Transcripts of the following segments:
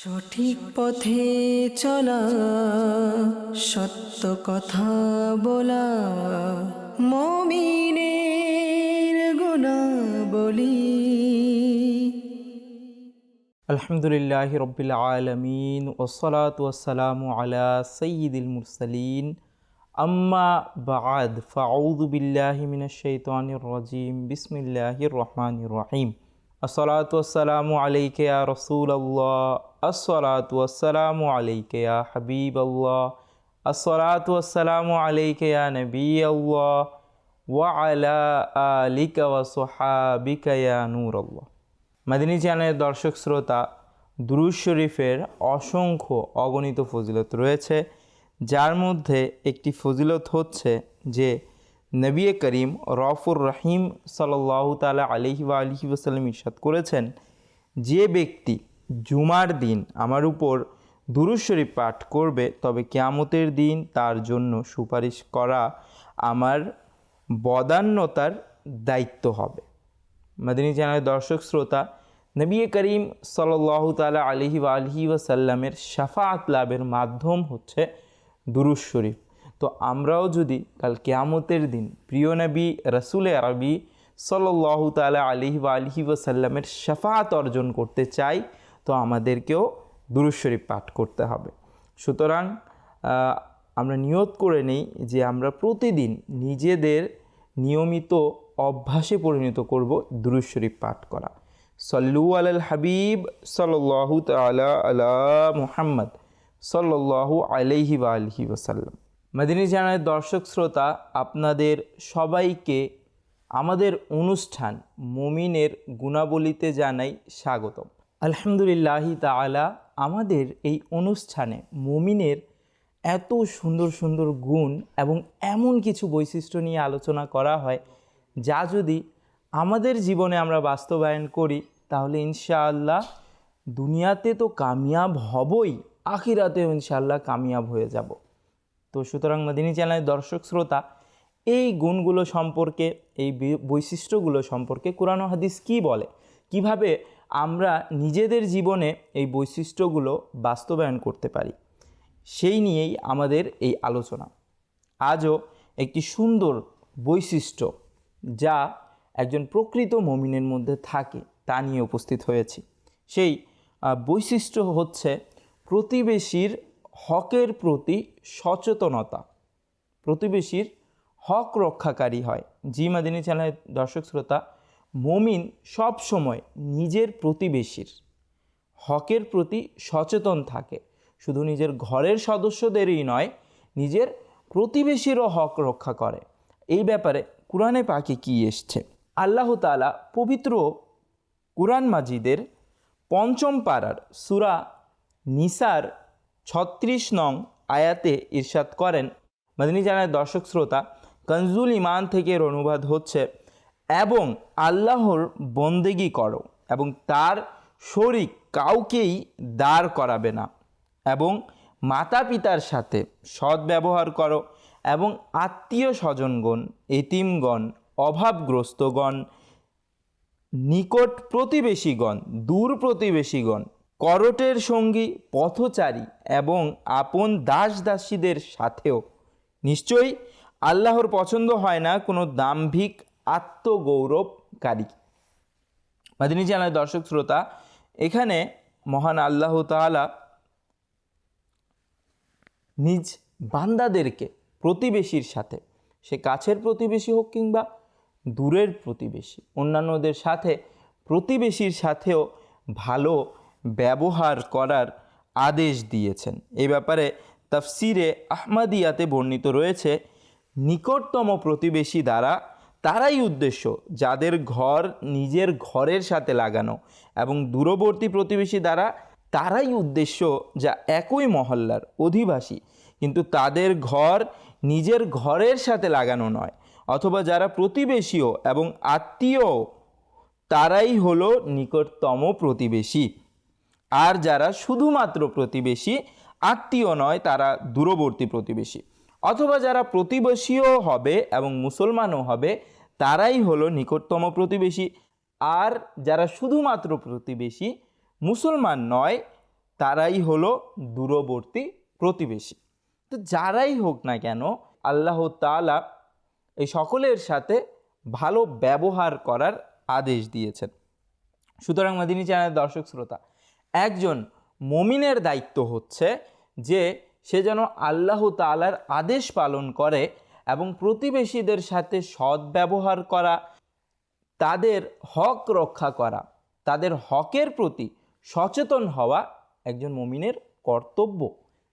সঠিক পথে চলা, সত্য কথা বলা, মমিনের গুণাবলী। আলহামদুলিল্লাহ রবিল আলমিন ওসলাত ওসালাম আলা সঈদুল মুরসালিন। আম্মা বাদ ফাউদ বিল্লাহ মিনাশাইতানির রাজিম, বিসমিল্লাহির রহমানির রহিম। আসসালাতু ওয়াসসালামু আলাইকা ইয়া রাসূলুল্লাহ, আসসালাতু ওয়াসসালামু আলাইকা ইয়া হাবিবাল্লাহ, আসসালাতু ওয়াসসালামু আলাইকা ইয়া নবিয়াল্লাহ, ওয়া আলা আলিকা ওয়া সুহাবিকা ইয়া নূরাল্লাহ। মাদিনী চ্যানেলের দর্শক শ্রোতা দুরুজ শরীফের অসংখ্য অগণিত ফজিলত রয়েছে, যার মধ্যে একটি ফজিলত হচ্ছে যে নবী করিম রফুর রহিম সাল্লাহ তালা আলহি আলহি ওসাল্লাম ইরশাদ করেছেন, যে ব্যক্তি জুমার দিন আমার উপর দুরুজ শরীফ পাঠ করবে, তবে কেয়ামতের দিন তার জন্য সুপারিশ করা আমার বদান্যতার দায়িত্ব হবে। মাদিনী চ্যানেলের দর্শক শ্রোতা, নবী করিম সাল্লাহ তালা আলহি আলহি ওয়াসাল্লামের শাফাত লাভের মাধ্যম হচ্ছে দুরুজ শরীফ। তো আমরাও যদি কাল কেয়ামতের দিন প্রিয় নবী, রসুলে আরবি সাল্লাহ তালা আলহি আলহি ওয়াসাল্লামের শাফাত অর্জন করতে চাই, তো আমাদেরকেও দুরুজ শরীফ পাঠ করতে হবে। সুতরাং আমরা নিয়ত করে নেই যে আমরা প্রতিদিন নিজেদের নিয়মিত অভ্যাসে পরিণত করব দুরুজ শরীফ পাঠ করা। সল্লু আলাল হাবিব সাল্লাহ তালা আলা মুহাম্মদ সাল্লাহ আলাইহি বা আলহি ওসাল্লাম মাদিনী জানার দর্শক শ্রোতা, আপনাদের সবাইকে আমাদের অনুষ্ঠান মুমিনের গুণাবলিতে জানাই স্বাগতম। আলহামদুলিল্লাহি তাআলা, আমাদের এই অনুষ্ঠানে মুমিনের এত সুন্দর সুন্দর গুণ এবং এমন কিছু বৈশিষ্ট্য নিয়ে আলোচনা করা হয়, যা যদি আমাদের জীবনে আমরা বাস্তবায়ন করি, তাহলে ইনশাআল্লাহ দুনিয়াতে তো কামিয়াব হবই, আখিরাতেও ইনশাআল্লাহ কামিয়াব হয়ে যাব। তো সুতরাং মদিনী চ্যানেলের দর্শক শ্রোতা, এই গুণগুলো সম্পর্কে, এই বৈশিষ্ট্যগুলো সম্পর্কে কোরআন হাদিস কী বলে? কীভাবে আমরা নিজেদের জীবনে এই বৈশিষ্ট্যগুলো বাস্তবায়ন করতে পারি? সেই নিয়েই আমাদের এই আলোচনা। আজও একটি সুন্দর বৈশিষ্ট্য যা একজন প্রকৃত মমিনের মধ্যে থাকে, তা নিয়ে উপস্থিত হয়েছি। সেই বৈশিষ্ট্য হচ্ছে প্রতিবেশীর হকের প্রতি সচেতনতা। প্রতিবেশীর হক রক্ষাকারী হয়। জি মাদিনী চ্যানেলের দর্শক শ্রোতা, মমিন সব সময় নিজের প্রতিবেশীর হকের প্রতি সচেতন থাকে। শুধু নিজের ঘরের সদস্যদেরই নয়, নিজের প্রতিবেশীরও হক রক্ষা করে। এই ব্যাপারে কোরআনে পাকে কি এসছে? আল্লাহ তাআলা পবিত্র কুরআন মাজিদের পঞ্চম পাড়ার সুরা নিসার ছত্রিশ নং আয়াতে ইরশাদ করেন। মাদিনী জানায়, দর্শক, শ্রোতা, কনজুল ইমান থেকে এর অনুবাদ হচ্ছে, এবং আল্লাহর বন্দেগি করো, এবং তার শরিক কাউকেই দাঁড় করাবে না, এবং মাতা পিতার সাথে সৎ ব্যবহার করো, এবং আত্মীয় স্বজনগণ এতিমগণ, অভাবগ্রস্তগণ, নিকট প্রতিবেশীগণ, দূর প্রতিবেশীগণ করটের সঙ্গী পথচারী এবং আপন দাস দাসীদের সাথেও। নিশ্চয়ই আল্লাহর পছন্দ হয় না কোনো দাম্ভিক আত্মগৌরবকারী। মাদিনী জানায় দর্শক শ্রোতা, এখানে মহান আল্লাহ তাআলা নিজ বান্দাদেরকে প্রতিবেশীর সাথে, সে কাছের প্রতিবেশী হোক কিংবা দূরের প্রতিবেশী, অন্যান্যদের সাথে প্রতিবেশীর সাথেও ভালো ব্যবহার করার আদেশ দিয়েছেন। এই ব্যাপারে তাফসিরে আহমাদিয়াতে বর্ণিত রয়েছে, নিকটতম প্রতিবেশী দ্বারা তারাই উদ্দেশ্য যাদের ঘর নিজের ঘরের সাথে লাগানো এবং দূরবর্তী প্রতিবেশী দ্বারা তারাই উদ্দেশ্য যা একই মহল্লার অধিবাসী। কিন্তু তাদের ঘর নিজের ঘরের সাথে লাগানো নয়, অথবা যারা প্রতিবেশীও এবং আত্মীয় তারাই হলো নিকটতম প্রতিবেশী। আর যারা শুধুমাত্র প্রতিবেশী, আত্মীয় নয়, তারা দূরবর্তী প্রতিবেশী। অথবা যারা প্রতিবেশীও হবে এবং মুসলমানও হবে, তারাই হলো নিকটতম প্রতিবেশী। আর যারা শুধুমাত্র প্রতিবেশী, মুসলমান নয়, তারাই হলো দূরবর্তী প্রতিবেশী। তো যারাই হোক না কেন, আল্লাহ তাআলা এই সকলের সাথে ভালো ব্যবহার করার আদেশ দিয়েছেন। সুতরাং মাদিনী চ্যানেলের দর্শক, শ্রোতা একজন মমিনের দায়িত্ব হচ্ছে যে সে যেন আল্লাহ তাআলার আদেশ পালন করে এবং প্রতিবেশীদের সাথে সৎ ব্যবহার করা, তাদের হক রক্ষা করা, তাদের হকের প্রতি সচেতন হওয়া একজন মমিনের কর্তব্য,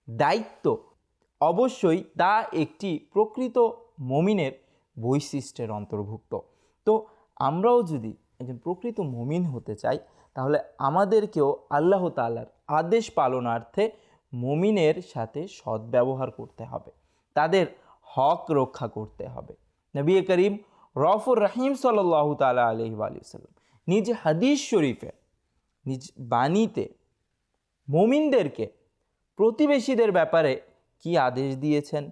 দায়িত্ব। অবশ্যই তা একটি প্রকৃত মমিনের বৈশিষ্ট্যের অন্তর্ভুক্ত। তো আমরাও যদি একজন প্রকৃত মমিন হতে চাই তাহলে আমাদেরকেও আল্লাহ তালার আদেশ পালনার্থে মমিনের সাথে সদ্ব্যবহার করতে হবে। তাদের হক রক্ষা করতে হবে। নবী করিম রফুর রহিম সাল্লাহ তালা আলহি আলিয়াল্লাম নিজ হাদিস শরীফে, নিজ বাণীতে মমিনদেরকে, প্রতিবেশীদের ব্যাপারে কি আদেশ দিয়েছেন,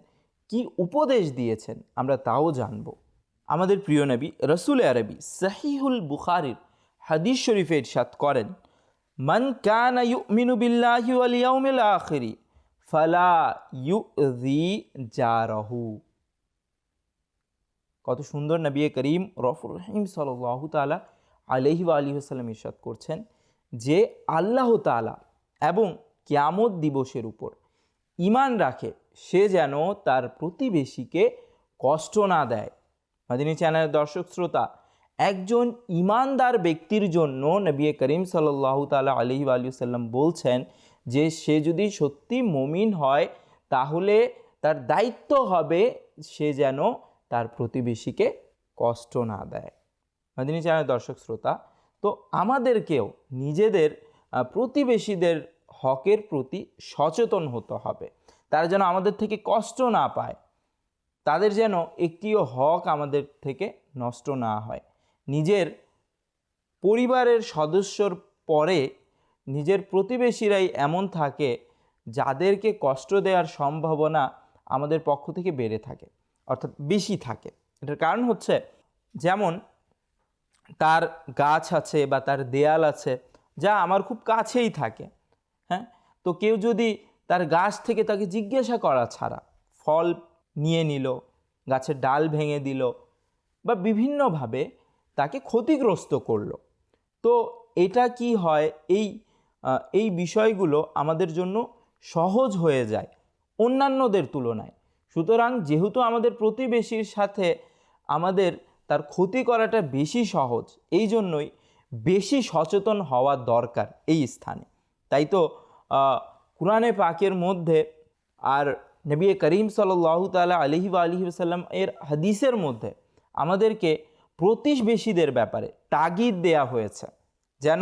কি উপদেশ দিয়েছেন আমরা তাও জানব। আমাদের প্রিয় নবী রসুল আরবি সাহিহুল বুখারির হাদিস শরীফে ইরশাদ করেন, মান কানা ইউমিনু বিল্লাহি ওয়াল ইয়াউমিল আখিরি, ফালা জারাহু। কত সুন্দর নবী করিম রফুর রহিম সাল্লাহ তালা আলহি আলী সাল্লাম ইরশাদ করছেন যে আল্লাহ তালা এবং কিয়ামত দিবসের উপর ইমান রাখে, সে যেন তার প্রতিবেশীকে কষ্ট না দেয়। মাদিনী চ্যানেলের দর্শক শ্রোতা একজন ইমানদার ব্যক্তির জন্য নবী করিম সাল্লাহ তালা আলহি আলী সাল্লাম বলছেন যে সে যদি সত্যি মমিন হয়, তাহলে তার দায়িত্ব হবে সে যেন তার প্রতিবেশীকে কষ্ট না দেয়। মাদিনী চ্যানেলের দর্শক শ্রোতা, তো আমাদেরকেও নিজেদের প্রতিবেশীদের হকের প্রতি সচেতন হতে হবে। তারা যেন আমাদের থেকে কষ্ট না পায়, তাদের যেন একটিও হক আমাদের থেকে নষ্ট না হয়। নিজের পরিবারের সদস্যর পরে নিজের প্রতিবেশীরাই এমন থাকে যাদেরকে কষ্ট দেওয়ার সম্ভাবনা আমাদের পক্ষ থেকে বেড়ে থাকে, অর্থাৎ বেশি থাকে। এটার কারণ হচ্ছে যেমন তার গাছ আছে বা তার দেয়াল আছে যা আমার খুব কাছেই থাকে হ্যাঁ? তো কেউ যদি তার গাছ থেকে তাকে জিজ্ঞাসা করা ছাড়া ফল নিয়ে নিল, গাছের ডাল ভেঙে দিল বা বিভিন্নভাবে তাকে ক্ষতিগ্রস্ত করল। তো এটা কি হয়? এই এই বিষয়গুলো আমাদের জন্য সহজ হয়ে যায় অন্যান্যদের তুলনায়। সুতরাং যেহেতু আমাদের প্রতিবেশীর সাথে আমাদের তার ক্ষতি করাটা বেশি সহজ, এই জন্যই বেশি সচেতন হওয়া দরকার এই স্থানে। তাই তো কোরআনে পাকের মধ্যে আর নবী করিম সাল্লাহ তালা আলহি আলহি সাল্লাম এর হাদিসের মধ্যে আমাদেরকে প্রতিবেশীদের ব্যাপারে তাগিদ দেয়া হয়েছে, যেন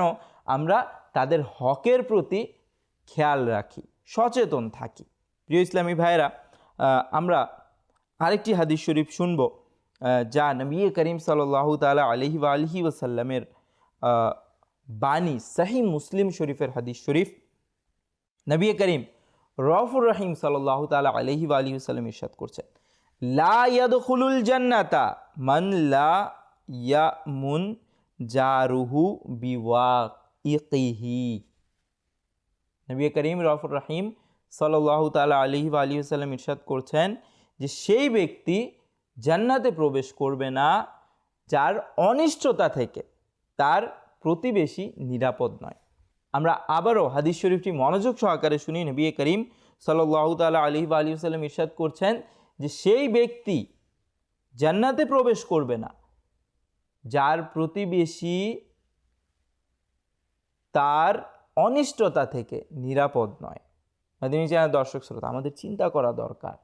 আমরা তাদের হকের প্রতি খেয়াল রাখি, সচেতন থাকি। প্রিয় ইসলামী ভাইরা আমরা আরেকটি হাদিস শরীফ শুনব যা নবী করিম সাল্লাহ তালা আলহি আলহি ওসাল্লামের বাণী সাহি মুসলিম শরীফের হাদিস শরীফ। নবী করিম রফুর রহিম সাল্লাহ তালা আলহি আলী সাল্লাম ইরশাদ করছেন, লা ইয়াদখুলুল জান্নাতা মান লা ইয়ামুন জারুহু বিওয়া ইকিহি নবী করিম রফুর রহিম সাল্লাহ তালা আলহি আলী সাল্লাম ইরশাদ করছেন যে সেই ব্যক্তি জান্নাতে প্রবেশ করবে না যার অনিষ্টতা থেকে তার প্রতিবেশী নিরাপদ নয়। আমরা আবারও হাদিস শরীফটি মনোযোগ সহকারে শুনি নবী করিম সাল্লাহ তালা আলহি আলী সাল্লাম ইরশাদ করছেন যে সেই ব্যক্তি জান্নাতে প্রবেশ করবে না যার প্রতিবেশী তার অনিষ্টতা থেকে নিরাপদ নয়। মাদিনী চ্যানেল দর্শক শ্রোতা, আমাদের চিন্তা করা দরকার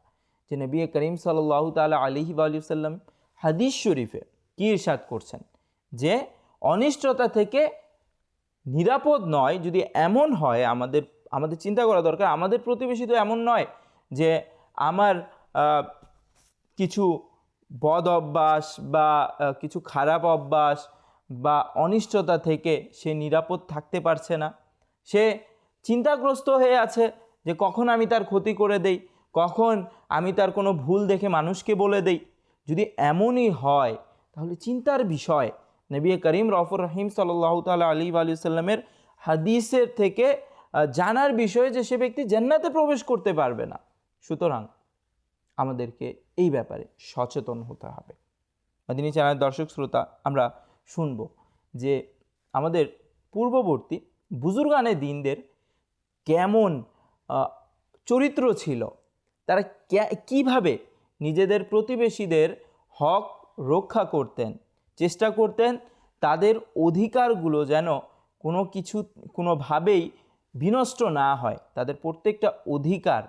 যে নবী করিম সাল্লাহ তালা আলিহি আলী সাল্লাম হাদিস শরীফে কী ইরশাদ করছেন? যে অনিষ্টতা থেকে নিরাপদ নয়, যদি এমন হয় আমাদের আমাদের চিন্তা করা দরকার, আমাদের প্রতিবেশী তো এমন নয় যে আমার কিছু বদ অভ্যাস বা কিছু খারাপ অভ্যাস বা অনিষ্টতা থেকে সে নিরাপদ থাকতে পারছে না। সে চিন্তাগ্রস্ত হয়ে আছে যে কখন আমি তার ক্ষতি করে দেই, কখন আমি তার কোনো ভুল দেখে মানুষকে বলে দেই। যদি এমনই হয়, তাহলে চিন্তার বিষয়। নবী করিম রফর রহিম সাল্লাহ তালা আলী আলী সাল্লামের হাদিসের থেকে জানার বিষয় যে সে ব্যক্তি জান্নাতে প্রবেশ করতে পারবে না। সুতরাং আমাদেরকে এই ব্যাপারে সচেতন হতে হবে। মাদিনী চ্যানেলের দর্শক শ্রোতা, আমরা শুনব যে আমাদের পূর্ববর্তী বুজুর্গানে দিনদের কেমন চরিত্র ছিল, তারা কীভাবে নিজেদের প্রতিবেশীদের হক রক্ষা করতেন, চেষ্টা করতেন তাদের অধিকারগুলো যেন কোনো কিছু, কোনোভাবেই বিনষ্ট না হয়, তাদের প্রত্যেকটা অধিকার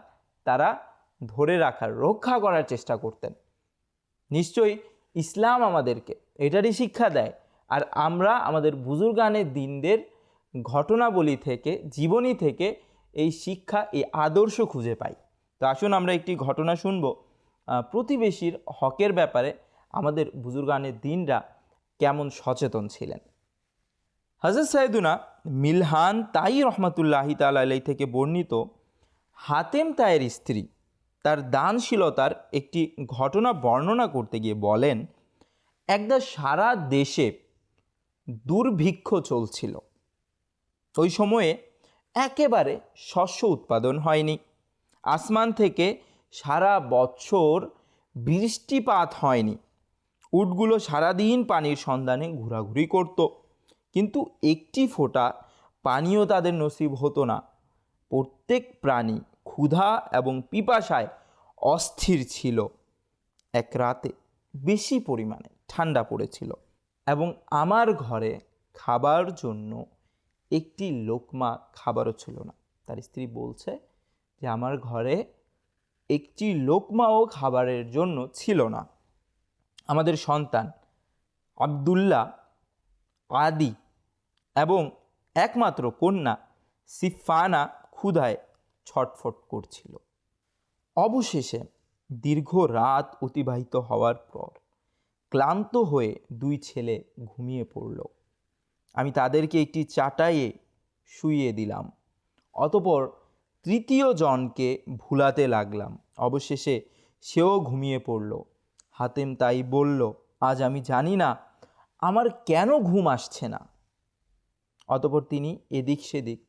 তারা ধরে রাখার, রক্ষা করার চেষ্টা করতেন। নিশ্চয়ই ইসলাম আমাদেরকে এটারই শিক্ষা দেয়। আর আমরা আমাদের বুজুর্গানের দিনদের ঘটনাবলী থেকে, জীবনী থেকে এই শিক্ষা, এই আদর্শ খুঁজে পাই। তো আসুন আমরা একটি ঘটনা শুনব। প্রতিবেশীর হকের ব্যাপারে আমাদের বুজুর্গানের দিনরা কেমন সচেতন ছিলেন। হজরত সাইদুনা মিলহান তাই রহমতুল্লাহি তালাই থেকে বর্ণিত হাতেম তায়ের স্ত্রী তার দানশীলতার একটি ঘটনা বর্ণনা করতে গিয়ে বলেন, একদা সারা দেশে দুর্ভিক্ষ চলছিল। ওই সময়ে একেবারে শস্য উৎপাদন হয়নি। আসমান থেকে সারা বছর বৃষ্টিপাত হয়নি। উটগুলো সারাদিন পানির সন্ধানে ঘোরাঘুরি করত। কিন্তু একটি ফোঁটা পানিও তাদের নসিব হতো না। প্রত্যেক প্রাণী ক্ষুধা এবং পিপাসায় অস্থির ছিল। এক রাতে বেশি পরিমাণে ঠান্ডা পড়েছিল এবং আমার ঘরে খাবার জন্য একটি লোকমা খাবারও ছিল না। তার স্ত্রী বলছে যে, আমার ঘরে একটি লোকমাও খাবারের জন্য ছিল না। আমাদের সন্তান আবদুল্লাহ, আদি এবং একমাত্র কন্যা সিফানা ক্ষুধায় ছটফট করছিল। অবশেষে দীর্ঘ রাত অতিবাহিত হওয়ার পর ক্লান্ত হয়ে দুই ছেলে ঘুমিয়ে পড়ল। আমি তাদেরকে একটি চাটাইয়ে শুইয়ে দিলাম। অতপর তৃতীয় জনকে ভুলাতে লাগলাম। অবশেষে সেও ঘুমিয়ে পড়ল। হাতেম তাই বলল, আজ আমি জানি না, আমার কেন ঘুম আসছে না? অতপর তিনি এদিক সেদিক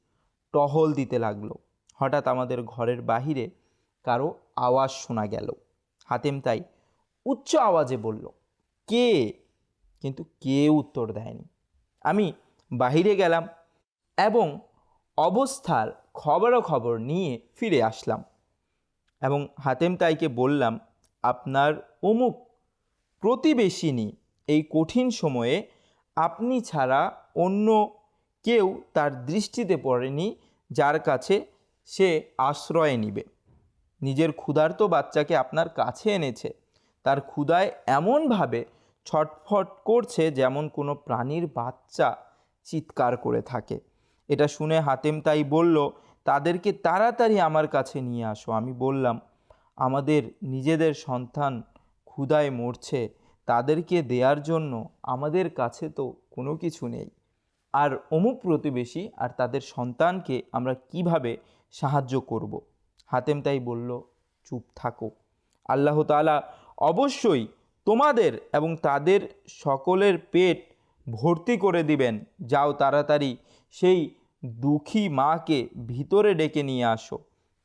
টহল দিতে লাগল। হঠাৎ আমাদের ঘরের বাহিরে কারও আওয়াজ শোনা গেল। হাতেম তাই উচ্চ আওয়াজে বলল, কে? কিন্তু কেউ উত্তর দেয়নি। আমি বাহিরে গেলাম এবং অবস্থার খবরাখবর নিয়ে ফিরে আসলাম এবং হাতেম তাইকে বললাম, আপনার অমুক প্রতিবেশিনী এই কঠিন সময়ে আপনি ছাড়া অন্য কেউ তার দৃষ্টিতে পড়েনি যার কাছে সে আশ্রয় নিবে। নিজের ক্ষুধার্ত বাচ্চাকে আপনার কাছে এনেছে। তার ক্ষুধায় এমনভাবে ছটফট করছে যেমন কোনো প্রাণীর বাচ্চা চিৎকার করে থাকে। এটা শুনে হাতেম তাই বলল, তাদেরকে তাড়াতাড়ি আমার কাছে নিয়ে আসো। আমি বললাম, আমাদের নিজেদের সন্তান ক্ষুধায় মরছে। তাদেরকে দেওয়ার জন্য আমাদের কাছে তো কোনো কিছু নেই। আর অমুক প্রতিবেশী আর তাদের সন্তানকে আমরা কীভাবে সাহায্য করব। হাতেম তাই বলল, চুপ থাকো। আল্লাহ তাআলা অবশ্যই তোমাদের এবং তাদের সকলের পেট ভর্তি করে দিবেন। যাও তাড়াতাড়ি সেই দুঃখী মাকে ভিতরে ডেকে নিয়ে আসো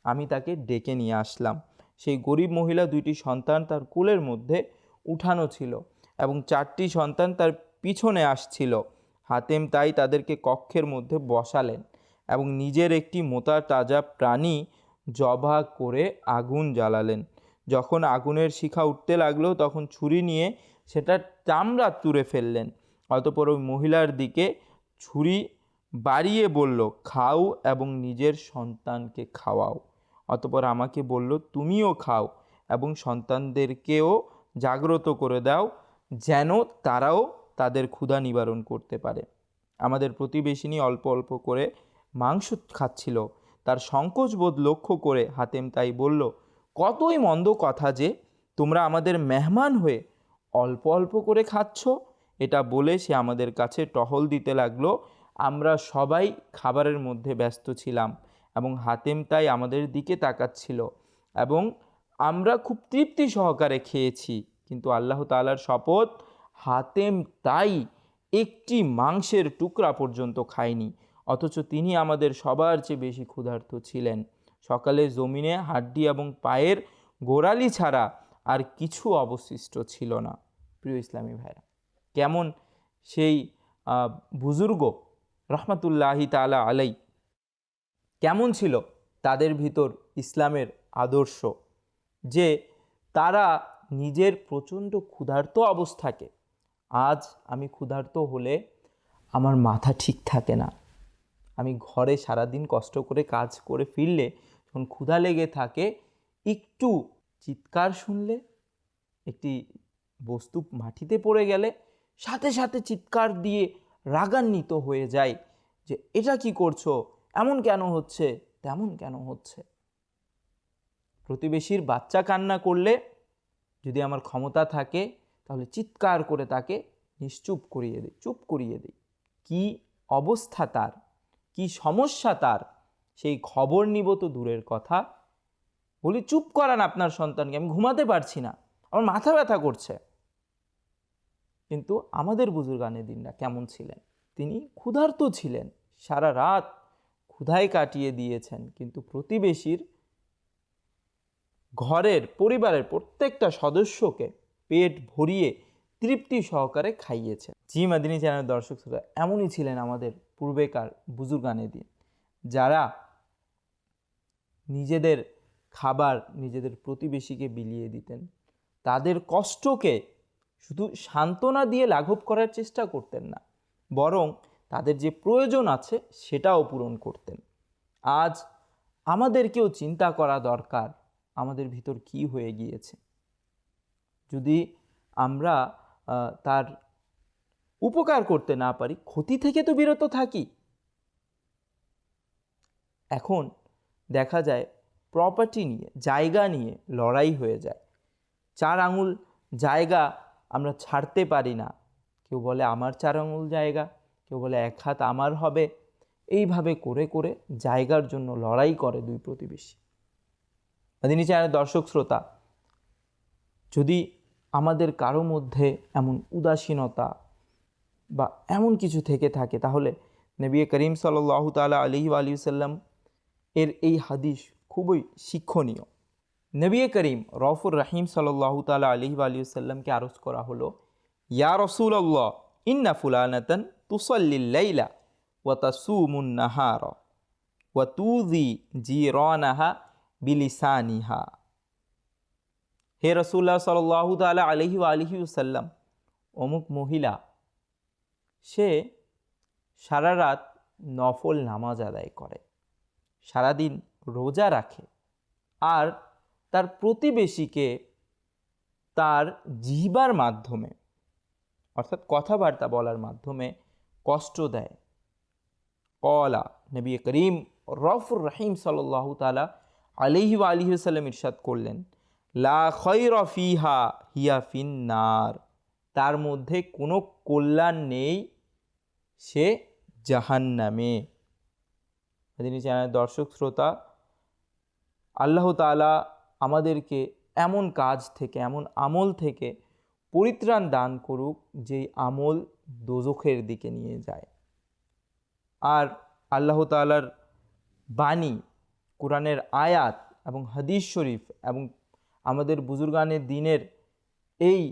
আমি তাকে ডেকে নিয়ে আসলাম। সেই গরিব মহিলা দুইটি সন্তান তার কুলের মধ্যে উঠানো ছিল এবং চারটি সন্তান তার পিছনে আসছিল। হাতেম তাই তাদেরকে কক্ষের মধ্যে বসালেন। এবং নিজের একটি মোতা তাজা প্রাণী জবা করে আগুন জ্বালালেন। যখন আগুনের শিখা উঠতে লাগল, তখন ছুরি নিয়ে সেটা চামড়া তুলে ফেললেন। অতপর ওই মহিলার দিকে ছুরি বাড়িয়ে বলল, খাও এবং নিজের সন্তানকে খাওয়াও। অতপর আমাকে বলল, তুমিও খাও এবং সন্তানদেরকেও জাগ্রত করে দাও, যেন তারাও তাদের ক্ষুধা নিবারণ করতে পারে। আমাদের প্রতিবেশিনী অল্প অল্প করে মাংস খাচ্ছিল। তার সংকোচবোধ লক্ষ্য করে হাতেম তাই বলল, কতই মন্দ কথা যে, তোমরা আমাদের মেহমান হয়ে অল্প অল্প করে খাচ্ছ। এটা বলে সে আমাদের কাছে টহল দিতে লাগল। আমরা সবাই খাবারের মধ্যে ব্যস্ত ছিলাম এবং হাতেম তাই আমাদের দিকে তাকাচ্ছিল এবং আমরা খুব তৃপ্তি সহকারে খেয়েছি। কিন্তু আল্লাহ তাআলার শপথ হাতেম তাই একটি মাংসের টুকরা পর্যন্ত খায়নি। অথচ তিনি আমাদের সবার চেয়ে বেশি ক্ষুধার্ত ছিলেন। সকালে জমিনে হাড্ডি এবং পায়ের গোড়ালি ছাড়া আর কিছু অবশিষ্ট ছিল না। প্রিয় ইসলামী ভাইরা কেমন সেই বুজুর্গ রহমতুল্লাহি তালা আলাই কেমন ছিল তাদের ভিতর ইসলামের আদর্শ যে তারা নিজের প্রচণ্ড ক্ষুধার্ত অবস্থাকে, আজ আমি ক্ষুধার্ত হলে আমার মাথা ঠিক থাকে না আমি ঘরে সারাদিন কষ্ট করে কাজ করে ফিরলে যখন ক্ষুধা লেগে থাকে, একটু চিৎকার শুনলে, একটি বস্তু মাটিতে পড়ে গেলে সাথে সাথে চিৎকার দিয়ে রাগান্বিত হয়ে যায় যে, এটা কি করছ? এমন কেন হচ্ছে? তেমন কেন হচ্ছে? প্রতিবেশীর বাচ্চা কান্না করলে যদি আমার ক্ষমতা থাকে, তাহলে চিৎকার করে তাকে নিশ্চুপ করিয়ে দিই চুপ করিয়ে দিই। কি অবস্থা তার? কি সমস্যা তার? সেই খবর নিব তো দূরের কথা। বলি, চুপ করান আপনার সন্তানকে, আমি ঘুমাতে পারছি না। আমার মাথা ব্যথা করছে। কিন্তু আমাদের বুজুর্গানে দিনরা কেমন ছিলেন? তিনি ক্ষুধার্ত ছিলেন। সারা রাত ক্ষুধায় কাটিয়ে দিয়েছেন। কিন্তু প্রতিবেশীর ঘরের পরিবারের প্রত্যেকটা সদস্যকে পেট ভরিয়ে তৃপ্তি সহকারে খাইয়েছে জি মাদিনী চ্যানেলের দর্শক শ্রোতা, এমনই ছিলেন আমাদের পূর্বেকার বুজুর্গানে দিন। যারা নিজেদের খাবার, নিজেদের প্রতিবেশীকে বিলিয়ে দিতেন, তাদের কষ্টকে শুধু সান্ত্বনা দিয়ে লাঘব করার চেষ্টা করতেন না, বরং তাদের যে প্রয়োজন আছে সেটাও পূরণ করতেন। আজ আমাদেরকেও চিন্তা করা দরকার, আমাদের ভিতর কি হয়ে গিয়েছে। যদি আমরা তার উপকার করতে না পারি, ক্ষতি থেকে তো বিরত থাকি। এখন দেখা যায় প্রপার্টি নিয়ে, জায়গা নিয়ে লড়াই হয়ে যায়। চার আঙুল জায়গা আমরা ছাড়তে পারি না। কেউ বলে আমার চার আঙুল জায়গা, কেউ বলে এক হাত আমার হবে। এইভাবে করে করে জায়গার জন্য লড়াই করে দুই প্রতিবেশী। তিনি চ্যানেলের দর্শক শ্রোতা, যদি আমাদের কারও মধ্যে এমন উদাসীনতা বা এমন কিছু থেকে থাকে, তাহলে নবী করিম সাল্লাহ তালা আলহি আলী সাল্লাম এর এই হাদিস খুবই শিক্ষণীয়। নবী করিম রফুর রাহিম সাল্লাহ তালা আলহি আলী সাল্লামকে আরজ করা হলো, ইয়া রসুল আল্লাহ ইন্না ফুলানাতন তুসল্লিল্লাইলা ওয়া তাসুমুন নাহার ওয়া তুজি জিরানাহা বিলিসানিহা। হে রসুল্লাহ সাল্লাহ তালা আলহি আলহি সাল্লাম অমুক মহিলা সে সারা রাত নফল নামাজ আদায় করে, সারাদিন রোজা রাখে আর তার প্রতিবেশীকে তার জিহবার মাধ্যমে, অর্থাৎ কথাবার্তা বলার মাধ্যমে কষ্ট দেয়। কলা নবী করিম রফুর রহিম সাল্লাহ তালা আলিহি আলিহি সাল্লাম ইরশাদ করলেন, লা খৈর ফিহা হিয়া ফিন নার। তার মধ্যে কোনো কল্যাণ নেই সে জাহান্নামে। তিনি চ্যানেল দর্শক, শ্রোতা, আল্লাহ তালা আমাদেরকে এমন কাজ থেকে, এমন আমল থেকে পরিত্রাণ দান করুক, যেই আমল দোজখের দিকে নিয়ে যায়। আর আল্লাহ তালার বাণী, কোরআনের আয়াত এবং হাদিস শরীফ এবং আমাদের বুজুর্গানের দিনের এই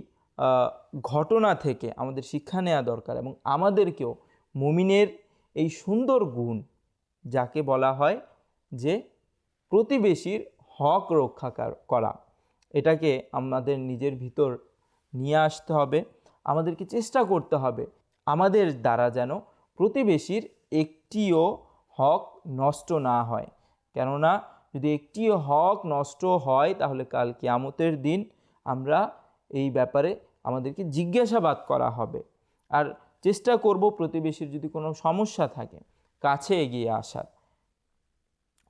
ঘটনা থেকে আমাদের শিক্ষা নেওয়া দরকার এবং আমাদেরকেও মুমিনের এই সুন্দর গুণ, যাকে বলা হয় যে প্রতিবেশীর হক রক্ষা কার- এটাকে আমাদের নিজের ভিতর নিয়ে আসতে হবে, আমাদেরকে চেষ্টা করতে হবে, আমাদের দ্বারা যেন প্রতিবেশীর একটিও হক নষ্ট না হয়। কেননা, যদি একটিও হক নষ্ট হয়, তাহলে কাল কিয়ামতের দিন আমরা এই ব্যাপারে আমাদেরকে জিজ্ঞাসাবাদ করা হবে। আর চেষ্টা করব প্রতিবেশীর যদি কোনো সমস্যা থাকে, কাছে এগিয়ে আসার।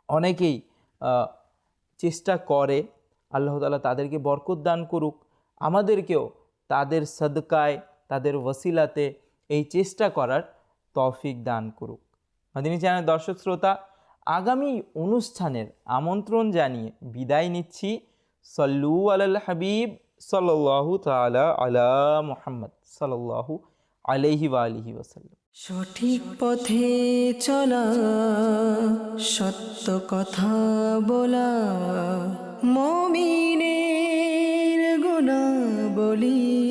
অনেকেই চেষ্টা করে, আল্লাহ তালা তাদেরকে বরকত দান করুক। আমাদেরকেও তাদের সদকায়, তাদের ওসিলাতে এই চেষ্টা করার তৌফিক দান করুক। মাদিনী চ্যানেল দর্শক শ্রোতা, আগামী অনুষ্ঠানের আমন্ত্রণ জানিয়ে বিদায় নিচ্ছি। সল্লু আলাল হাবিব সাল্লাল্লাহু তাআলা আলা মুহাম্মদ সাল্লাল্লাহু আলহি বা আলহি ওসাল্লাম সঠিক পথে চলা সত্য কথা বলা মমিনের গুণাবলী